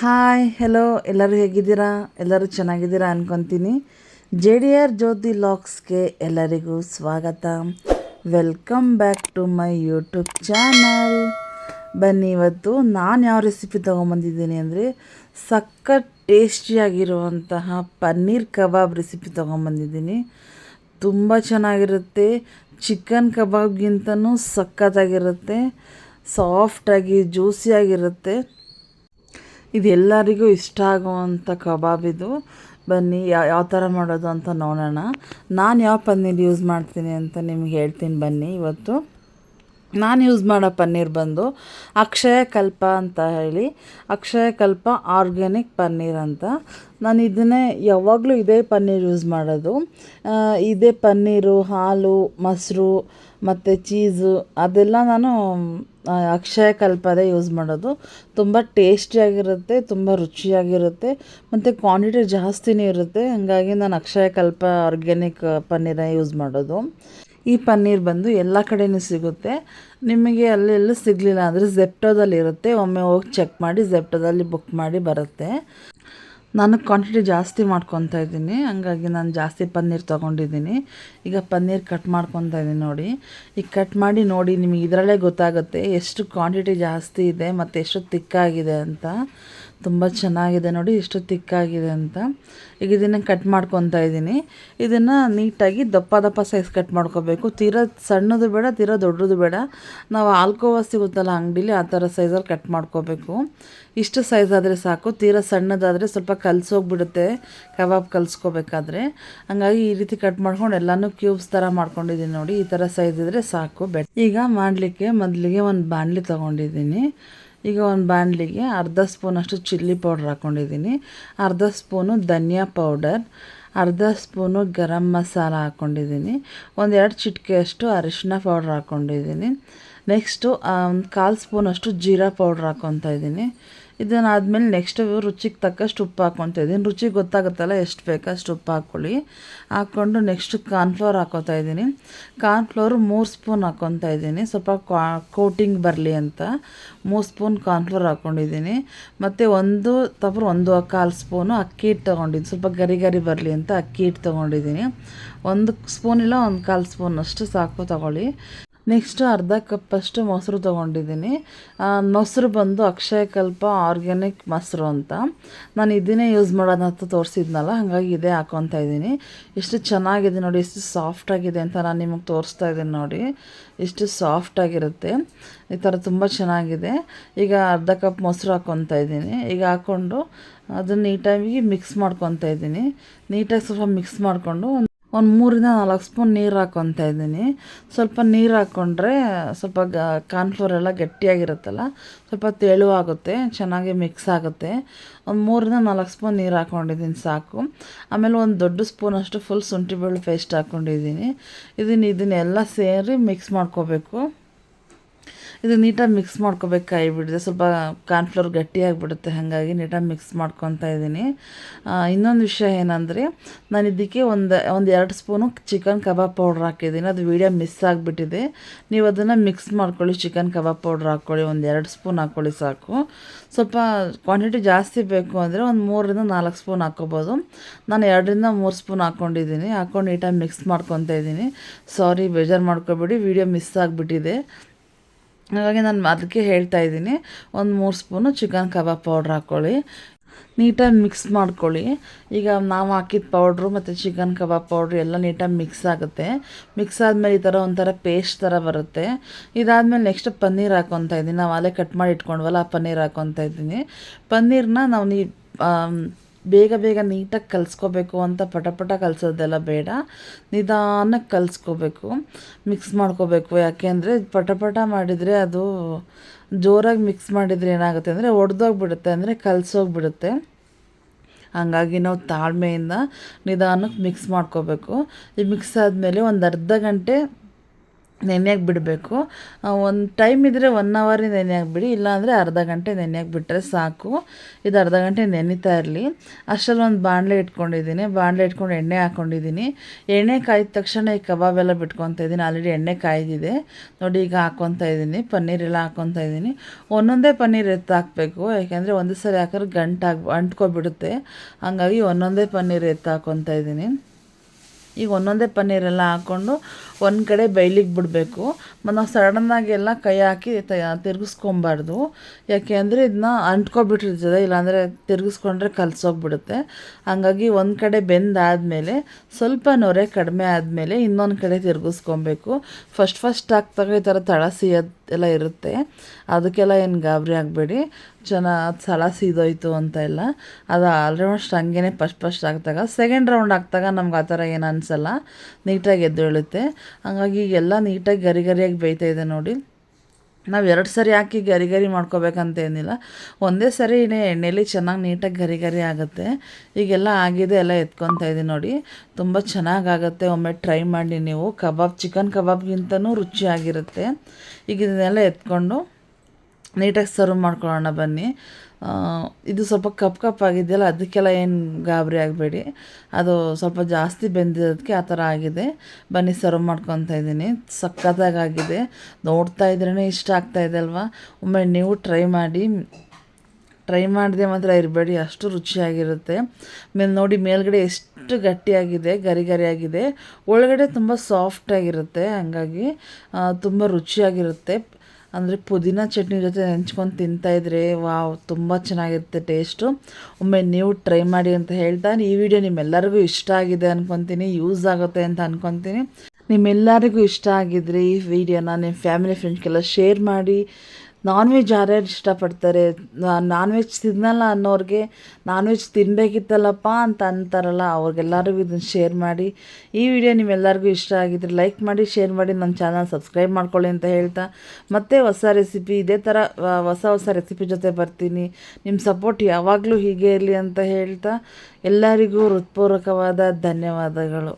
Hi hello ಎಲ್ಲರೂ ಹೇಗಿದ್ದೀರಾ? ಎಲ್ಲರೂ ಚೆನ್ನಾಗಿದ್ದೀರಾ ಅನ್ಕೊತೀನಿ. ಜೆ ಡಿ ಆರ್ ಜ್ಯೋತಿ ಲಾಕ್ಸ್ಗೆ ಎಲ್ಲರಿಗೂ ಸ್ವಾಗತ. Welcome back to my YouTube channel ಬನ್ನಿ, ಇವತ್ತು ನಾನು ಯಾವ ರೆಸಿಪಿ ತೊಗೊಂಬಂದಿದ್ದೀನಿ ಅಂದರೆ ಸಖತ್ ಟೇಸ್ಟಿಯಾಗಿರುವಂತಹ ಪನ್ನೀರ್ ಕಬಾಬ್ ರೆಸಿಪಿ ತೊಗೊಂಬಂದಿದ್ದೀನಿ. ತುಂಬ ಚೆನ್ನಾಗಿರುತ್ತೆ. ಚಿಕನ್ ಕಬಾಬ್ಗಿಂತನೂ ಸಖತ್ತಾಗಿರುತ್ತೆ. ಸಾಫ್ಟಾಗಿ ಜ್ಯೂಸಿಯಾಗಿರುತ್ತೆ ಇದು ಎಲ್ಲರಿಗೂ ಇಷ್ಟ ಆಗುವಂಥ ಕಬಾಬ್ ಇದು. ಬನ್ನಿ ಯಾವ ಯಾವ ಥರ ಮಾಡೋದು ಅಂತ ನೋಡೋಣ. ನಾನು ಯಾವ ಪನ್ನೀರ್ ಯೂಸ್ ಮಾಡ್ತೀನಿ ಅಂತ ನಿಮ್ಗೆ ಹೇಳ್ತೀನಿ. ಬನ್ನಿ, ಇವತ್ತು ನಾನು ಯೂಸ್ ಮಾಡೋ ಪನ್ನೀರ್ ಬಂದು ಅಕ್ಷಯ ಕಲ್ಪ ಅಂತ ಹೇಳಿ, ಅಕ್ಷಯ ಕಲ್ಪ ಆರ್ಗ್ಯಾನಿಕ್ ಪನ್ನೀರ್ ಅಂತ. ನಾನು ಇದನ್ನೇ ಯಾವಾಗಲೂ ಇದೇ ಪನ್ನೀರ್ ಯೂಸ್ ಮಾಡೋದು. ಇದೇ ಪನ್ನೀರು, ಹಾಲು, ಮೊಸರು, ಮತ್ತು ಚೀಸು ಅದೆಲ್ಲ ನಾನು ಅಕ್ಷಯಕಲ್ಪದೇ ಅಕ್ಷಯ ಕಲ್ಪದೇ ಯೂಸ್ ಮಾಡೋದು. ತುಂಬ ಟೇಸ್ಟಿಯಾಗಿರುತ್ತೆ ತುಂಬ ರುಚಿಯಾಗಿರುತ್ತೆ, ಮತ್ತು ಕ್ವಾಂಟಿಟಿ ಜಾಸ್ತಿನೇ ಇರುತ್ತೆ. ಹಾಗಾಗಿ ನಾನು ಅಕ್ಷಯ ಕಲ್ಪ ಆರ್ಗ್ಯಾನಿಕ್ ಪನ್ನೀರೇ ಯೂಸ್ ಮಾಡೋದು. ಈ ಪನ್ನೀರ್ ಬಂದು ಎಲ್ಲ ಕಡೆಯೂ ಸಿಗುತ್ತೆ. ನಿಮಗೆ ಅಲ್ಲಿ ಎಲ್ಲೂ ಸಿಗಲಿಲ್ಲ ಅಂದರೆ ಜೆಪ್ಟೋದಲ್ಲಿ ಇರುತ್ತೆ. ಒಮ್ಮೆ ಹೋಗಿ ಚೆಕ್ ಮಾಡಿ ಜೆಪ್ಟೋದಲ್ಲಿ ಬುಕ್ ಮಾಡಿ ಬರುತ್ತೆ. ನಾನು ಕ್ವಾಂಟಿಟಿ ಜಾಸ್ತಿ ಮಾಡ್ಕೊತಾ ಇದ್ದೀನಿ. ಹಂಗಾಗಿ ನಾನು ಜಾಸ್ತಿ ಪನ್ನೀರ್ ತೊಗೊಂಡಿದ್ದೀನಿ. ಈಗ ಪನ್ನೀರ್ ಕಟ್ ಮಾಡ್ಕೊತಾ ಇದ್ದೀನಿ ನೋಡಿ. ಈಗ ಕಟ್ ಮಾಡಿ ನೋಡಿ ನಿಮಗೆ ಇದರಲ್ಲೇ ಗೊತ್ತಾಗುತ್ತೆ ಎಷ್ಟು ಕ್ವಾಂಟಿಟಿ ಜಾಸ್ತಿ ಇದೆ ಮತ್ತು ಎಷ್ಟು ತಿಕ್ಕಾಗಿದೆ ಅಂತ. ತುಂಬ ಚೆನ್ನಾಗಿದೆ ನೋಡಿ ಎಷ್ಟು ತಿಕ್ಕಾಗಿದೆ ಅಂತ. ಈಗ ಇದನ್ನು ಕಟ್ ಮಾಡ್ಕೊತಾ ಇದ್ದೀನಿ. ಇದನ್ನು ನೀಟಾಗಿ ದಪ್ಪ ದಪ್ಪ ಸೈಜ್ ಕಟ್ ಮಾಡ್ಕೋಬೇಕು. ತೀರಾ ಸಣ್ಣದು ಬೇಡ, ತೀರಾ ದೊಡ್ಡದು ಬೇಡ. ನಾವು ಆಲ್ಕೋವಾ ಸಿಗುತ್ತಲ್ಲ ಅಂಗಡೀಲಿ ಆ ಥರ ಸೈಜಲ್ಲಿ ಕಟ್ ಮಾಡ್ಕೋಬೇಕು. ಇಷ್ಟು ಸೈಜ್ ಆದರೆ ಸಾಕು, ತೀರಾ ಸಣ್ಣದಾದರೆ ಸ್ವಲ್ಪ ಕಲಸೋಗ್ಬಿಡುತ್ತೆ, ಕಬಾಬ್ ಕಲಿಸ್ಕೋಬೇಕಾದ್ರೆ. ಹಂಗಾಗಿ ಈ ರೀತಿ ಕಟ್ ಮಾಡ್ಕೊಂಡು ಎಲ್ಲನೂ ಕ್ಯೂಬ್ಸ್ ಥರ ಮಾಡ್ಕೊಂಡಿದ್ದೀನಿ ನೋಡಿ, ಈ ಥರ ಸೈಜ್ ಇದ್ದರೆ ಸಾಕು ಬೆಟ್ ಈಗ ಮಾಡಲಿಕ್ಕೆ ಮೊದಲಿಗೆ ಒಂದು ಬಾಣಲಿ ತೊಗೊಂಡಿದ್ದೀನಿ. ಈಗ ಒಂದು ಬಾಣಲಿಗೆ ಅರ್ಧ ಸ್ಪೂನಷ್ಟು ಚಿಲ್ಲಿ ಪೌಡ್ರ್ ಹಾಕ್ಕೊಂಡಿದ್ದೀನಿ ಅರ್ಧ ಸ್ಪೂನು ಧನಿಯಾ ಪೌಡರ್, ಅರ್ಧ ಸ್ಪೂನು ಗರಂ ಮಸಾಲ ಹಾಕ್ಕೊಂಡಿದ್ದೀನಿ ಒಂದೆರಡು ಚಿಟಿಕೆಯಷ್ಟು ಅರಿಶಿನ ಪೌಡ್ರ್ ಹಾಕ್ಕೊಂಡಿದ್ದೀನಿ ನೆಕ್ಸ್ಟು ಒಂದು ಕಾಲು ಸ್ಪೂನಷ್ಟು ಜೀರಾ ಪೌಡ್ರ್ ಹಾಕ್ಕೊತಾ ಇದ್ದೀನಿ. ಇದನ್ನಾದಮೇಲೆ ನೆಕ್ಸ್ಟು ರುಚಿಗೆ ತಕ್ಕಷ್ಟು ಉಪ್ಪು ಹಾಕ್ಕೊತಾ ಇದ್ದೀನಿ. ರುಚಿಗೆ ಗೊತ್ತಾಗುತ್ತಲ್ಲ ಎಷ್ಟು ಬೇಕೋ ಅಷ್ಟು ಉಪ್ಪು ಹಾಕ್ಕೊಳ್ಳಿ ಹಾಕ್ಕೊಂಡು ನೆಕ್ಸ್ಟು ಕಾರ್ನ್ಫ್ಲವರ್ ಹಾಕ್ಕೊತಾ ಇದ್ದೀನಿ. ಕಾರ್ನ್ಫ್ಲೋರ್ ಮೂರು ಸ್ಪೂನ್ ಹಾಕ್ಕೊತಾ ಇದ್ದೀನಿ. ಸ್ವಲ್ಪ ಕೋಟಿಂಗ್ ಬರಲಿ ಅಂತ. ಮೂರು ಸ್ಪೂನ್ ಕಾರ್ನ್ಫ್ಲವರ್ ಹಾಕ್ಕೊಂಡಿದ್ದೀನಿ ಮತ್ತು ಒಂದು ತಪ್ಪರು ಒಂದು ಕಾಲು ಸ್ಪೂನು ಅಕ್ಕಿ ಹಿಟ್ಟು ತೊಗೊಂಡಿದ್ದೀನಿ. ಸ್ವಲ್ಪ ಗರಿ ಗರಿ ಬರಲಿ ಅಂತ ಅಕ್ಕಿ ಹಿಟ್ಟು ತೊಗೊಂಡಿದ್ದೀನಿ. ಒಂದು ಸ್ಪೂನ್ ಇಲ್ಲ, ಒಂದು ಕಾಲು ಸ್ಪೂನ್ ಅಷ್ಟು ಸಾಕು ತಗೊಳ್ಳಿ. ನೆಕ್ಸ್ಟು ಅರ್ಧ ಕಪ್ಪಷ್ಟು ಮೊಸರು ತೊಗೊಂಡಿದ್ದೀನಿ. ಮೊಸರು ಬಂದು ಅಕ್ಷಯಕಲ್ಪ ಆರ್ಗ್ಯಾನಿಕ್ ಮೊಸರು ಅಂತ. ನಾನು ಇದನ್ನೇ ಯೂಸ್ ಮಾಡೋದಂತ ತೋರಿಸಿದ್ನಲ್ಲ, ಹಾಗಾಗಿ ಇದೇ ಹಾಕೊತ ಇದ್ದೀನಿ. ಎಷ್ಟು ಚೆನ್ನಾಗಿದೆ ನೋಡಿ, ಎಷ್ಟು ಸಾಫ್ಟಾಗಿದೆ ಅಂತ ನಾನು ನಿಮಗೆ ತೋರಿಸ್ತಾ ಇದ್ದೀನಿ ನೋಡಿ. ಎಷ್ಟು ಸಾಫ್ಟಾಗಿರುತ್ತೆ ಈ ಥರ ತುಂಬ ಚೆನ್ನಾಗಿದೆ. ಈಗ ಅರ್ಧ ಕಪ್ ಮೊಸರು ಹಾಕ್ಕೊತಾ ಇದ್ದೀನಿ. ಈಗ ಹಾಕ್ಕೊಂಡು ಅದನ್ನು ನೀಟಾಗಿ ಮಿಕ್ಸ್ ಮಾಡ್ಕೊತಾ ಇದ್ದೀನಿ. ನೀಟಾಗಿ ಸ್ವಲ್ಪ ಮಿಕ್ಸ್ ಮಾಡಿಕೊಂಡು ಒಂದು ಮೂರಿಂದ ನಾಲ್ಕು ಸ್ಪೂನ್ ನೀರು ಹಾಕ್ಕೊತಾ ಇದ್ದೀನಿ. ಸ್ವಲ್ಪ ನೀರು ಹಾಕ್ಕೊಂಡ್ರೆ ಸ್ವಲ್ಪ ಗ ಕಾರ್ನ್ಫ್ಲೋರ್ ಎಲ್ಲ ಗಟ್ಟಿಯಾಗಿರುತ್ತಲ್ಲ, ಸ್ವಲ್ಪ ತೆಳುವಾಗುತ್ತೆ ಚೆನ್ನಾಗಿ ಮಿಕ್ಸ್ ಆಗುತ್ತೆ. ಒಂದು ಮೂರಿಂದ ನಾಲ್ಕು ಸ್ಪೂನ್ ನೀರು ಹಾಕ್ಕೊಂಡಿದ್ದೀನಿ ಸಾಕು. ಆಮೇಲೆ ಒಂದು ದೊಡ್ಡ ಸ್ಪೂನಷ್ಟು ಫುಲ್ ಶುಂಠಿ ಬೆಳ್ಳುಳ್ಳಿ ಪೇಸ್ಟ್ ಹಾಕ್ಕೊಂಡಿದ್ದೀನಿ ಇದನ್ನು ಇದನ್ನೆಲ್ಲ ಸೇರಿ ಮಿಕ್ಸ್ ಮಾಡ್ಕೋಬೇಕು. ಇದು ನೀಟಾಗಿ ಮಿಕ್ಸ್ ಮಾಡ್ಕೋಬೇಕು ಕೈ ಬಿಡಿದೆ. ಸ್ವಲ್ಪ ಕಾರ್ನ್ಫ್ಲೋರ್ ಗಟ್ಟಿಯಾಗಿಬಿಡುತ್ತೆ ಹಾಗಾಗಿ ನೀಟಾಗಿ ಮಿಕ್ಸ್ ಮಾಡ್ಕೊತಾ ಇದ್ದೀನಿ. ಇನ್ನೊಂದು ವಿಷಯ ಏನಂದರೆ, ನಾನು ಇದಕ್ಕೆ ಒಂದು ಒಂದು ಎರಡು ಸ್ಪೂನು ಚಿಕನ್ ಕಬಾಬ್ ಪೌಡ್ರ್ ಹಾಕಿದ್ದೀನಿ. ಅದು ವೀಡಿಯೋ ಮಿಸ್ ಆಗಿಬಿಟ್ಟಿದೆ. ನೀವು ಅದನ್ನು ಮಿಕ್ಸ್ ಮಾಡ್ಕೊಳ್ಳಿ ಚಿಕನ್ ಕಬಾಬ್ ಪೌಡ್ರ್ ಹಾಕ್ಕೊಳ್ಳಿ ಒಂದು ಎರಡು ಸ್ಪೂನ್ ಹಾಕ್ಕೊಳ್ಳಿ ಸಾಕು. ಸ್ವಲ್ಪ ಕ್ವಾಂಟಿಟಿ ಜಾಸ್ತಿ ಬೇಕು ಅಂದರೆ ಒಂದು ಮೂರರಿಂದ ನಾಲ್ಕು ಸ್ಪೂನ್ ಹಾಕ್ಕೋಬೋದು. ನಾನು ಎರಡರಿಂದ ಮೂರು ಸ್ಪೂನ್ ಹಾಕ್ಕೊಂಡಿದ್ದೀನಿ ಹಾಕ್ಕೊಂಡು ನೀಟಾಗಿ ಮಿಕ್ಸ್ ಮಾಡ್ಕೊತಾ ಇದ್ದೀನಿ. ಸಾರಿ ಬೇಜಾರು ಮಾಡ್ಕೊಬೇಡಿ. ವೀಡಿಯೋ ಮಿಸ್ ಆಗಿಬಿಟ್ಟಿದೆ. ಹಾಗಾಗಿ ನಾನು ಅದಕ್ಕೆ ಹೇಳ್ತಾ ಇದ್ದೀನಿ. ಒಂದು ಮೂರು ಸ್ಪೂನು ಚಿಕನ್ ಕಬಾಬ್ ಪೌಡ್ರ್ ಹಾಕ್ಕೊಳ್ಳಿ ನೀಟಾಗಿ ಮಿಕ್ಸ್ ಮಾಡ್ಕೊಳ್ಳಿ. ಈಗ ನಾವು ಹಾಕಿದ ಪೌಡ್ರು ಮತ್ತು ಚಿಕನ್ ಕಬಾಬ್ ಪೌಡ್ರು ಎಲ್ಲ ನೀಟಾಗಿ ಮಿಕ್ಸ್ ಆಗುತ್ತೆ. ಮಿಕ್ಸ್ ಆದಮೇಲೆ ಈ ಥರ ಒಂಥರ ಪೇಸ್ಟ್ ಥರ ಬರುತ್ತೆ. ಇದಾದಮೇಲೆ ನೆಕ್ಸ್ಟ್ ಪನ್ನೀರ್ ಹಾಕ್ಕೊತಾ ಇದ್ದೀನಿ. ನಾವು ಅಲ್ಲೇ ಕಟ್ ಮಾಡಿ ಇಟ್ಕೊಂಡ್ವಲ್ಲ ಆ ಪನ್ನೀರ್ ಹಾಕ್ಕೊತಾ ಇದ್ದೀನಿ. ಪನ್ನೀರ್ನ ನಾವು ನೀ ಬೇಗ ಬೇಗ ನೀಟಾಗಿ ಕಲಿಸ್ಕೋಬೇಕು ಅಂತ ಪಟಪಟ ಪಟ ಕಲಿಸೋದೆಲ್ಲ ಬೇಡ. ನಿಧಾನಕ್ಕೆ ಕಲಿಸ್ಕೋಬೇಕು ಮಿಕ್ಸ್ ಮಾಡ್ಕೋಬೇಕು. ಯಾಕೆಂದರೆ ಪಟ ಪಟ ಮಾಡಿದರೆ ಅದು ಜೋರಾಗಿ ಮಿಕ್ಸ್ ಮಾಡಿದರೆ ಏನಾಗುತ್ತೆ ಅಂದರೆ ಒಡೆದೋಗ್ಬಿಡುತ್ತೆ, ಅಂದರೆ ಕಲಸೋಗ್ಬಿಡುತ್ತೆ. ಹಾಗಾಗಿ ನಾವು ತಾಳ್ಮೆಯಿಂದ ನಿಧಾನಕ್ಕೆ ಮಿಕ್ಸ್ ಮಾಡ್ಕೋಬೇಕು. ಈ ಮಿಕ್ಸ್ ಆದಮೇಲೆ ಒಂದು ಅರ್ಧ ಗಂಟೆ ನೆನೆಯಕ್ಕೆ ಬಿಡಬೇಕು. ಒಂದು ಟೈಮ್ ಇದ್ದರೆ ಒನ್ ಅವರ್ ನೆನೆಯೋಕೆ ಬಿಡಿ, ಇಲ್ಲಾಂದರೆ ಅರ್ಧ ಗಂಟೆ ನೆನೆಯೋಕೆ ಬಿಟ್ಟರೆ ಸಾಕು. ಇದು ಅರ್ಧ ಗಂಟೆ ನೆನೀತಾ ಇರಲಿ. ಅಷ್ಟರಲ್ಲಿ ಒಂದು ಬಾಣಲೆ ಇಟ್ಕೊಂಡಿದ್ದೀನಿ. ಬಾಣಲೆ ಇಟ್ಕೊಂಡು ಎಣ್ಣೆ ಹಾಕ್ಕೊಂಡಿದ್ದೀನಿ ಎಣ್ಣೆ ಕಾಯ್ದ ತಕ್ಷಣ ಈ ಕಬಾಬ್ ಎಲ್ಲ ಬಿಟ್ಕೊತಾ ಇದ್ದೀನಿ. ಆಲ್ರೆಡಿ ಎಣ್ಣೆ ಕಾಯ್ದಿದೆ. ನೋಡಿ, ಈಗ ಹಾಕ್ಕೊತಾ ಇದ್ದೀನಿ. ಪನ್ನೀರೆಲ್ಲ ಹಾಕ್ಕೊತಾ ಇದ್ದೀನಿ. ಒಂದೊಂದೇ ಪನ್ನೀರ್ ಎತ್ತು ಹಾಕಬೇಕು. ಯಾಕೆಂದರೆ ಒಂದು ಸರಿ ಹಾಕಿದ್ರೆ ಗಂಟಾಗಿ ಅಂಟ್ಕೊಬಿಡುತ್ತೆ. ಹಾಗಾಗಿ ಒಂದೊಂದೇ ಪನ್ನೀರ್ ಎತ್ತು ಹಾಕ್ಕೊತಾ ಇದ್ದೀನಿ. ಈಗ ಒಂದೊಂದೇ ಪನ್ನೀರೆಲ್ಲ ಹಾಕ್ಕೊಂಡು ಒಂದು ಕಡೆ ಬೈಲಿಗೆ ಬಿಡಬೇಕು. ಮತ್ತು ನಾವು ಸಡನ್ನಾಗಿ ಎಲ್ಲ ಕೈ ಹಾಕಿ ತಿರುಗಿಸ್ಕೊಬಾರ್ದು. ಯಾಕೆ ಅಂದರೆ ಇದನ್ನ ಅಂಟ್ಕೊಬಿಟ್ಟಿರ್ತದೆ, ಇಲ್ಲಾಂದರೆ ತಿರುಗಿಸ್ಕೊಂಡ್ರೆ ಕಲಸೋಗ್ಬಿಡುತ್ತೆ. ಹಾಗಾಗಿ ಒಂದು ಕಡೆ ಬೆಂದಾದಮೇಲೆ ಸ್ವಲ್ಪ ನೊರೆ ಕಡಿಮೆ ಆದಮೇಲೆ ಇನ್ನೊಂದು ಕಡೆ ತಿರುಗಿಸ್ಕೊಬೇಕು. ಫಸ್ಟ್ ಫಸ್ಟ್ ಹಾಕ್ದಾಗ ಈ ಥರ ತಳ ಎಲ್ಲ ಇರುತ್ತೆ. ಅದಕ್ಕೆಲ್ಲ ಏನು ಗಾಬರಿ ಆಗಬೇಡಿ. ಚೆನ್ನಾಗಿ ಸಲ ಸೀದೋಯ್ತು ಅಂತ ಇಲ್ಲ. ಅದು ಆಲ್ಮೋಸ್ಟ್ ಹಂಗೇ ಫಸ್ಟ್ ಫಸ್ಟ್ ಆಗ್ತಾಗ. ಸೆಕೆಂಡ್ ರೌಂಡ್ ಆಗ್ತಾಗ ನಮ್ಗೆ ಆ ಥರ ಏನು ಅನಿಸಲ್ಲ. ನೀಟಾಗಿ ಎದ್ದೇಳುತ್ತೆ ಹಾಗಾಗಿ ಎಲ್ಲ ನೀಟಾಗಿ ಗರಿ ಗರಿಯಾಗಿ ಬೇಯ್ತಾ ಇದೆ ನೋಡಿ. ನಾವು ಎರಡು ಸರಿ ಹಾಕಿ ಗರಿ ಗರಿ ಮಾಡ್ಕೋಬೇಕಂತ ಏನಿಲ್ಲ. ಒಂದೇ ಸರಿ ಎಣ್ಣೆಲಿ ಚೆನ್ನಾಗಿ ನೀಟಾಗಿ ಗರಿ ಗರಿ ಆಗುತ್ತೆ. ಈಗೆಲ್ಲ ಆಗಿದೆ, ಎಲ್ಲ ಎತ್ಕೊತಾ ಇದ್ದೀನಿ ನೋಡಿ. ತುಂಬ ಚೆನ್ನಾಗಾಗುತ್ತೆ ಒಮ್ಮೆ ಟ್ರೈ ಮಾಡಿ ನೀವು. ಕಬಾಬ್, ಚಿಕನ್ ಕಬಾಬ್ಗಿಂತನೂ ರುಚಿಯಾಗಿರುತ್ತೆ ಈಗ ಇದನ್ನೆಲ್ಲ ಎತ್ಕೊಂಡು ನೀಟಾಗಿ ಸರ್ವ್ ಮಾಡ್ಕೊಳ್ಳೋಣ ಬನ್ನಿ. ಇದು ಸ್ವಲ್ಪ ಕಪ್ ಕಪ್ ಆಗಿದೆಯಲ್ಲ, ಅದಕ್ಕೆಲ್ಲ ಏನು ಗಾಬರಿ ಆಗಬೇಡಿ. ಅದು ಸ್ವಲ್ಪ ಜಾಸ್ತಿ ಬೆಂದಿರೋದಕ್ಕೆ ಆ ಥರ ಆಗಿದೆ. ಬನ್ನಿ ಸರ್ವ್ ಮಾಡ್ಕೊತಾ ಇದ್ದೀನಿ. ಸಖತ್ತಾಗಾಗಿದೆ. ನೋಡ್ತಾ ಇದ್ರೇ ಇಷ್ಟ ಆಗ್ತಾಯಿದೆ ಅಲ್ವಾ? ಒಮ್ಮೆ ನೀವು ಟ್ರೈ ಮಾಡಿ. ಟ್ರೈ ಮಾಡಿದೆ ಮಾತ್ರ ಇರಬೇಡಿ, ಅಷ್ಟು ರುಚಿಯಾಗಿರುತ್ತೆ. ಮೇಲೆ ನೋಡಿ, ಮೇಲ್ಗಡೆ ಎಷ್ಟು ಗಟ್ಟಿಯಾಗಿದೆ, ಗರಿ ಗರಿಯಾಗಿದೆ. ಒಳಗಡೆ ತುಂಬ ಸಾಫ್ಟಾಗಿರುತ್ತೆ ಹಾಗಾಗಿ ತುಂಬ ರುಚಿಯಾಗಿರುತ್ತೆ. ಅಂದರೆ ಪುದೀನ ಚಟ್ನಿ ಜೊತೆ ನೆಂಚ್ಕೊಂಡು ತಿಂತಾಯಿದ್ರೆ ವಾವ್, ತುಂಬ ಚೆನ್ನಾಗಿರುತ್ತೆ ಟೇಸ್ಟು. ಒಮ್ಮೆ ನೀವು ಟ್ರೈ ಮಾಡಿ ಅಂತ ಹೇಳ್ತಾ, ಈ ವಿಡಿಯೋ ನಿಮ್ಮೆಲ್ಲರಿಗೂ ಇಷ್ಟ ಆಗಿದೆ ಅಂದ್ಕೊತೀನಿ ಯೂಸ್ ಆಗುತ್ತೆ ಅಂತ ಅಂದ್ಕೊತೀನಿ ನಿಮ್ಮೆಲ್ಲರಿಗೂ ಇಷ್ಟ ಆಗಿದ್ರೆ ಈ ವಿಡಿಯೋನ ನಿಮ್ಮ ಫ್ಯಾಮಿಲಿ ಫ್ರೆಂಡ್ಸ್ಗೆಲ್ಲ ಶೇರ್ ಮಾಡಿ ನಾನ್ ವೆಜ್ ಯಾರ್ಯಾರು ಇಷ್ಟಪಡ್ತಾರೆ? ನಾನ್ ವೆಜ್ ತಿನ್ನಲ್ಲ ಅನ್ನೋರಿಗೆ ನಾನ್ ವೆಜ್ ತಿನ್ನಬೇಕಿತ್ತಲ್ಲಪ್ಪ ಅಂತ ಅಂತಾರಲ್ಲ, ಅವ್ರಿಗೆಲ್ಲರಿಗೂ ಇದನ್ನು ಶೇರ್ ಮಾಡಿ. ಈ ವಿಡಿಯೋ ನಿಮ್ಮೆಲ್ಲರಿಗೂ ಇಷ್ಟ ಆಗಿದ್ರೆ ಲೈಕ್ ಮಾಡಿ ಶೇರ್ ಮಾಡಿ ನನ್ನ ಚಾನಲ್ ಸಬ್ಸ್ಕ್ರೈಬ್ ಮಾಡ್ಕೊಳ್ಳಿ ಅಂತ ಹೇಳ್ತಾ, ಮತ್ತೆ ಹೊಸ ರೆಸಿಪಿ ಇದೇ ಥರ ಹೊಸ ಹೊಸ ರೆಸಿಪಿ ಜೊತೆ ಬರ್ತೀನಿ. ನಿಮ್ಮ ಸಪೋರ್ಟ್ ಯಾವಾಗಲೂ ಹೀಗೆ ಇರಲಿ ಅಂತ ಹೇಳ್ತಾ, ಎಲ್ಲರಿಗೂ ಹೃತ್ಪೂರ್ವಕವಾದ ಧನ್ಯವಾದಗಳು.